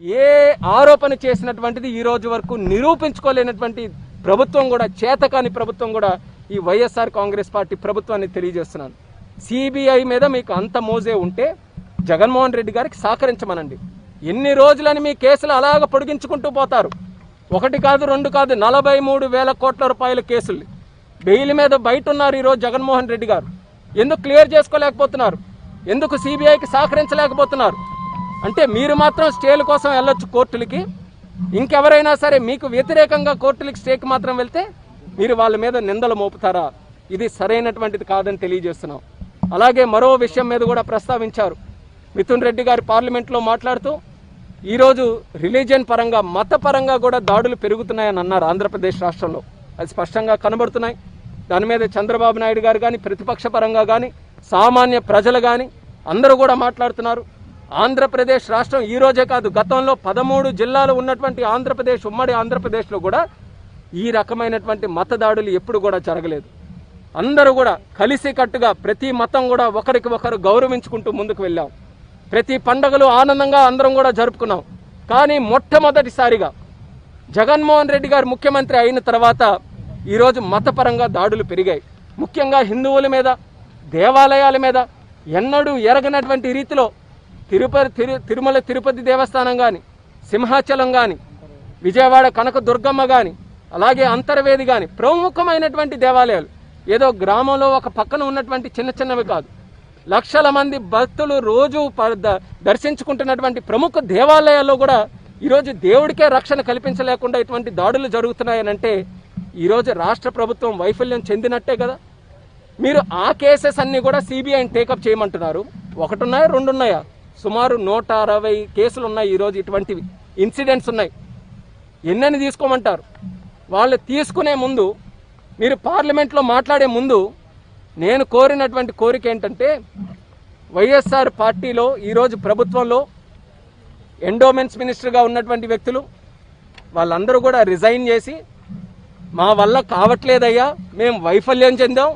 ఏ ఆరోపణ చేసినటువంటిది ఈ రోజు వరకు నిరూపించుకోలేనటువంటి ప్రభుత్వం కూడా చేతకాని ప్రభుత్వం కూడా ఈ వైఎస్ఆర్ కాంగ్రెస్ పార్టీ ప్రభుత్వాన్ని తెలియజేస్తున్నాను. సిబిఐ మీద మీకు అంత మోజే ఉంటే జగన్మోహన్ రెడ్డి గారికి సహకరించమనండి. ఎన్ని రోజులని మీ కేసులు అలాగ పొడిగించుకుంటూ పోతారు? ఒకటి కాదు రెండు కాదు నలభై మూడు వేల కోట్ల రూపాయల కేసులు బెయిల్ మీద బయట ఉన్నారు ఈరోజు జగన్మోహన్ రెడ్డి గారు. ఎందుకు క్లియర్ చేసుకోలేకపోతున్నారు? ఎందుకు సిబిఐకి సహకరించలేకపోతున్నారు? అంటే మీరు మాత్రం స్టేల కోసం వెళ్ళొచ్చు కోర్టులకి. ఇంకెవరైనా సరే మీకు వ్యతిరేకంగా కోర్టులకి స్టేకి మాత్రం వెళ్తే మీరు వాళ్ళ మీద నిందలు మోపుతారా? ఇది సరైనటువంటిది కాదని తెలియజేస్తున్నాం. అలాగే మరో విషయం మీద కూడా ప్రస్తావించారు. మిథున్ రెడ్డి గారు పార్లమెంట్లో మాట్లాడుతూ ఈరోజు రిలీజియన్ పరంగా మతపరంగా కూడా దాడులు పెరుగుతున్నాయని అన్నారు ఆంధ్రప్రదేశ్ రాష్ట్రంలో. అది స్పష్టంగా కనబడుతున్నాయి. దాని మీద చంద్రబాబు నాయుడు గారు కానీ ప్రతిపక్ష పరంగా కానీ సామాన్య ప్రజలు కానీ అందరూ కూడా మాట్లాడుతున్నారు. ఆంధ్రప్రదేశ్ రాష్ట్రం ఈ రోజే కాదు గతంలో పదమూడు జిల్లాలు ఉన్నటువంటి ఆంధ్రప్రదేశ్ ఉమ్మడి ఆంధ్రప్రదేశ్లో కూడా ఈ రకమైనటువంటి మత దాడులు ఎప్పుడు కూడా జరగలేదు. అందరూ కూడా కలిసికట్టుగా ప్రతి మతం కూడా ఒకరికి ఒకరు గౌరవించుకుంటూ ముందుకు వెళ్ళాం. ప్రతి పండగలు ఆనందంగా అందరం కూడా జరుపుకున్నాం. కానీ మొట్టమొదటిసారిగా జగన్మోహన్ రెడ్డి గారు ముఖ్యమంత్రి అయిన తర్వాత ఈరోజు మతపరంగా దాడులు పెరిగాయి. ముఖ్యంగా హిందువుల మీద దేవాలయాల మీద ఎన్నడూ ఎరగనటువంటి రీతిలో తిరుపతి తిరు తిరుమల తిరుపతి దేవస్థానం కానీ సింహాచలం కానీ విజయవాడ కనక దుర్గమ్మ కానీ అలాగే అంతర్వేది కానీ ప్రముఖమైనటువంటి దేవాలయాలు. ఏదో గ్రామంలో ఒక పక్కన ఉన్నటువంటి చిన్న చిన్నవి కాదు. లక్షల మంది భక్తులు రోజు ప- ద- దర్శించుకుంటున్నటువంటి ప్రముఖ దేవాలయాల్లో కూడా ఈరోజు దేవుడికే రక్షణ కల్పించలేకుండా ఇటువంటి దాడులు జరుగుతున్నాయనంటే ఈరోజు రాష్ట్ర ప్రభుత్వం వైఫల్యం చెందినట్టే కదా. మీరు ఆ కేసెస్ అన్నీ కూడా సిబిఐని టేకప్ చేయమంటున్నారు. ఒకటి ఉన్నాయా రెండు ఉన్నాయా సుమారు నూట అరవై కేసులు ఉన్నాయి ఈరోజు ఇటువంటివి. ఇన్సిడెంట్స్ ఉన్నాయి. ఎన్నని తీసుకోమంటారు? వాళ్ళు తీసుకునే ముందు మీరు పార్లమెంట్లో మాట్లాడే ముందు నేను కోరినటువంటి కోరిక ఏంటంటే వైఎస్ఆర్ పార్టీలో ఈరోజు ప్రభుత్వంలో ఎండోమెంట్స్ మినిస్టర్గా ఉన్నటువంటి వ్యక్తులు వాళ్ళందరూ కూడా రిజైన్ చేసి మా వల్ల కావట్లేదయ్యా మేము వైఫల్యం చెందాం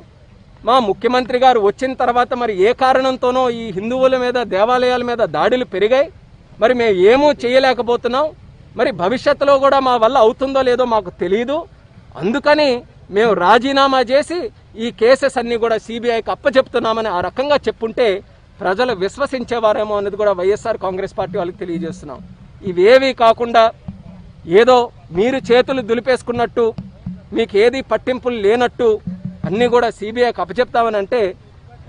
మా ముఖ్యమంత్రి గారు వచ్చిన తర్వాత మరి ఏ కారణంతోనో ఈ హిందువుల మీద దేవాలయాల మీద దాడులు పెరిగాయి. మరి మేము ఏమూ చేయలేకపోతున్నాం. మరి భవిష్యత్తులో కూడా మా వల్ల అవుతుందో లేదో మాకు తెలియదు అందుకని మేము రాజీనామా చేసి ఈ కేసెస్ అన్నీ కూడా సిబిఐకి అప్పచెప్తున్నామని ఆ రకంగా చెప్పుంటే ప్రజలు విశ్వసించేవారేమో అనేది కూడా వైఎస్ఆర్ కాంగ్రెస్ పార్టీ వాళ్ళకి తెలియజేస్తున్నాం. ఇవేవి కాకుండా ఏదో మీరు చేతులు దులిపేసుకున్నట్టు మీకు ఏది పట్టింపులు లేనట్టు అన్నీ కూడా సిబిఐకి అప్పచెప్తామని అంటే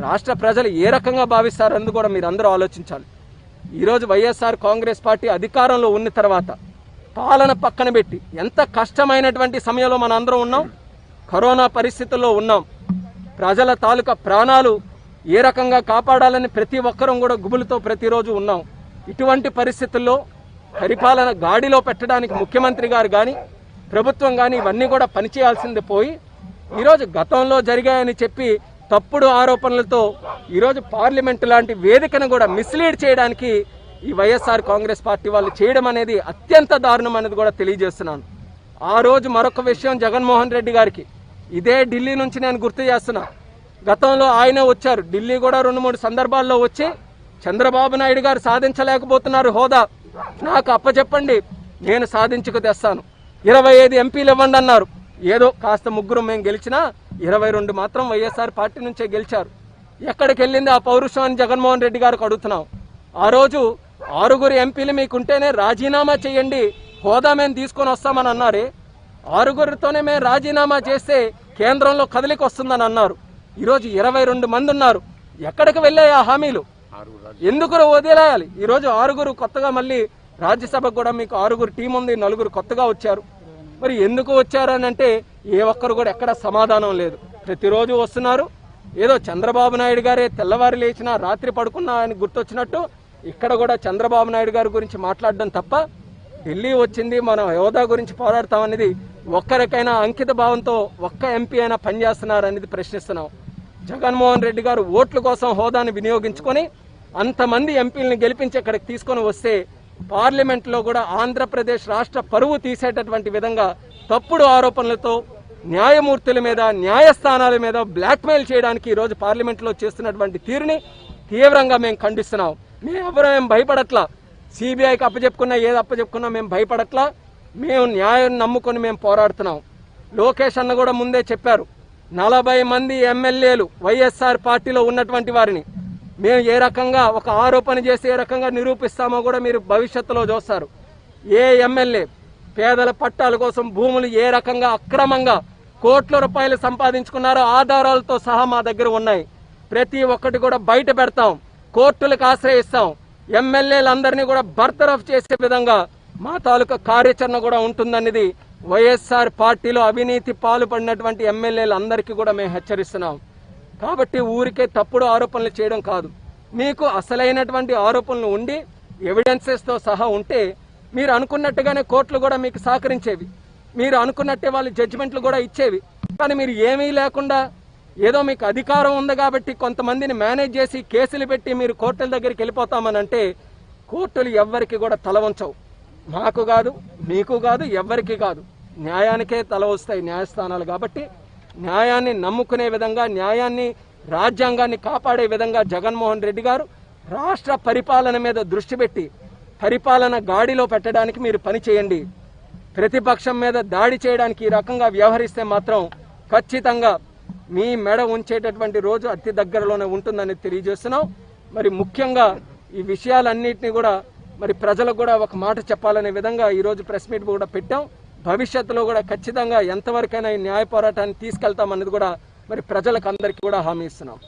రాష్ట్ర ప్రజలు ఏ రకంగా భావిస్తారన్నది కూడా మీరు అందరూ ఆలోచించాలి. ఈరోజు వైఎస్ఆర్ కాంగ్రెస్ పార్టీ అధికారంలో ఉన్న తర్వాత పాలన పక్కన పెట్టి ఎంత కష్టమైనటువంటి సమయంలో మన అందరం ఉన్నాం కరోనా పరిస్థితుల్లో ఉన్నాం ప్రజల తాలూకా ప్రాణాలు ఏ రకంగా కాపాడాలని ప్రతి ఒక్కరం కూడా గుబులతో ప్రతిరోజు ఉన్నాం. ఇటువంటి పరిస్థితుల్లో పరిపాలన గాడిలో పెట్టడానికి ముఖ్యమంత్రి గారు కానీ ప్రభుత్వం కానీ ఇవన్నీ కూడా పనిచేయాల్సింది పోయి ఈరోజు గతంలో జరిగాయని చెప్పి తప్పుడు ఆరోపణలతో ఈరోజు పార్లమెంట్ లాంటి వేదికను కూడా మిస్లీడ్ చేయడానికి ఈ వైఎస్ఆర్ కాంగ్రెస్ పార్టీ వాళ్ళు చేయడం అనేది అత్యంత దారుణం అనేది కూడా తెలియజేస్తున్నాను. ఆ రోజు మరొక విషయం జగన్మోహన్ రెడ్డి గారికి. ఇదే ఢిల్లీ నుంచి నేను గుర్తు చేస్తున్నా. గతంలో ఆయన వచ్చారు. ఢిల్లీ కూడా రెండు మూడు సందర్భాల్లో వచ్చి చంద్రబాబు నాయుడు గారు సాధించలేకపోతున్నారు హోదా. నాకు అప్పచెప్పండి. నేను సాధించుకు తెస్తాను. ఇరవై ఐదు ఎంపీలు ఇవ్వండి అన్నారు. ఏదో కాస్త ముగ్గురు మేము గెలిచినా ఇరవై రెండు మాత్రం వైఎస్ఆర్ పార్టీ నుంచే గెలిచారు. ఎక్కడికి వెళ్ళింది ఆ పౌరుషం అని జగన్మోహన్ రెడ్డి గారికి అడుగుతున్నాం. ఆ రోజు ఆరుగురు ఎంపీలు మీకుంటేనే రాజీనామా చేయండి హోదా మేము తీసుకొని వస్తామని అన్నారే. ఆరుగురితోనే మేము రాజీనామా చేస్తే కేంద్రంలో కదలిక వస్తుందని అన్నారు. ఈరోజు ఇరవై రెండు మంది ఉన్నారు. ఎక్కడికి వెళ్ళాయి ఆ హామీలు? ఎందుకు వదిలేయాలి? ఈరోజు ఆరుగురు కొత్తగా మళ్ళీ రాజ్యసభకు కూడా మీకు ఆరుగురు టీం ఉంది నలుగురు కొత్తగా వచ్చారు. మరి ఎందుకు వచ్చారని అంటే ఏ ఒక్కరు కూడా ఎక్కడ సమాధానం లేదు. ప్రతిరోజు వస్తున్నారు. ఏదో చంద్రబాబు నాయుడు గారే తెల్లవారు లేచినా రాత్రి పడుకున్నా అని గుర్తొచ్చినట్టు ఇక్కడ కూడా చంద్రబాబు నాయుడు గారి గురించి మాట్లాడడం తప్ప ఢిల్లీ వచ్చింది మనం హోదా గురించి పోరాడతామనేది ఒక్కరికైనా అంకిత భావంతో ఒక్క ఎంపీ అయినా పనిచేస్తున్నారనేది ప్రశ్నిస్తున్నాం. జగన్మోహన్ రెడ్డి గారు ఓట్ల కోసం హోదాను వినియోగించుకొని అంతమంది ఎంపీలను గెలిపించి ఇక్కడికి తీసుకొని వస్తే పార్లమెంట్లో కూడా ఆంధ్రప్రదేశ్ రాష్ట్ర పరువు తీసేటటువంటి విధంగా తప్పుడు ఆరోపణలతో న్యాయమూర్తుల మీద న్యాయస్థానాల మీద బ్లాక్మెయిల్ చేయడానికి ఈరోజు పార్లమెంట్లో చేస్తున్నటువంటి తీరుని తీవ్రంగా మేము ఖండిస్తున్నాం. మేము ఎవరు మేము భయపడట్లా. సిబిఐకి అప్పచెప్పుకున్నా ఏది అప్పచెప్పుకున్నా మేము భయపడట్లా. మేము న్యాయం నమ్ముకొని మేము పోరాడుతున్నాం. లోకేష్ అన్న కూడా ముందే చెప్పారు. నలభై మంది ఎమ్మెల్యేలు వైఎస్ఆర్ పార్టీలో ఉన్నటువంటి వారిని మేము ఏ రకంగా ఒక ఆరోపణ చేసి ఏ రకంగా నిరూపిస్తామో కూడా మీరు భవిష్యత్తులో చూస్తారు. ఏ ఎమ్మెల్యే పేదల పట్టాల కోసం భూములు ఏ రకంగా అక్రమంగా కోట్ల రూపాయలు సంపాదించుకున్నారో ఆధారాలతో సహా మా దగ్గర ఉన్నాయి. ప్రతి ఒక్కటి కూడా బయట పెడతాం. కోర్టులకు ఆశ్రయిస్తాం. ఎమ్మెల్యేలందరినీ కూడా బర్తరఫ్ చేసే విధంగా మా తాలూకా కార్యాచరణ కూడా ఉంటుందనేది వైఎస్ఆర్ పార్టీలో అవినీతి పాల్పడినటువంటి ఎమ్మెల్యేలందరికీ కూడా మేము హెచ్చరిస్తున్నాం. కాబట్టి ఊరికే తప్పుడు ఆరోపణలు చేయడం కాదు. మీకు అసలైనటువంటి ఆరోపణలు ఉండి ఎవిడెన్సెస్తో సహా ఉంటే మీరు అనుకున్నట్టుగానే కోర్టులు కూడా మీకు సహకరించేవి. మీరు అనుకున్నట్టే వాళ్ళు జడ్జిమెంట్లు కూడా ఇచ్చేవి. కానీ మీరు ఏమీ లేకుండా ఏదో మీకు అధికారం ఉంది కాబట్టి కొంతమందిని మేనేజ్ చేసి కేసులు పెట్టి మీరు కోర్టుల దగ్గరికి వెళ్ళిపోతామని అంటే కోర్టులు ఎవ్వరికి కూడా తల వంచవు. మాకు కాదు మీకు కాదు ఎవ్వరికి కాదు. న్యాయానికే తల వస్తాయి న్యాయస్థానాలు కాబట్టి న్యాయాన్ని నమ్ముకునే విధంగా న్యాయాన్ని రాజ్యాంగాన్ని కాపాడే విధంగా జగన్మోహన్ రెడ్డి గారు రాష్ట్ర పరిపాలన మీద దృష్టి పెట్టి పరిపాలన గాడిలో పెట్టడానికి మీరు పని చేయండి. ప్రతిపక్షం మీద దాడి చేయడానికి ఈ రకంగా వ్యవహరిస్తే మాత్రం ఖచ్చితంగా మీ మెడ ఉంచేటటువంటి రోజు అతి దగ్గరలోనే ఉంటుందని తెలియజేస్తున్నాం. మరి ముఖ్యంగా ఈ విషయాలన్నింటినీ కూడా మరి ప్రజలకు కూడా ఒక మాట చెప్పాలనే విధంగా ఈరోజు ప్రెస్ మీట్ కూడా పెట్టాం. భవిష్యత్తులో కూడా ఖచ్చితంగా ఎంతవరకైనా ఈ న్యాయ పోరాటాన్ని తీసుకెళ్తామన్నది కూడా మరి ప్రజలకు అందరికీ కూడా హామీ ఇస్తున్నాం.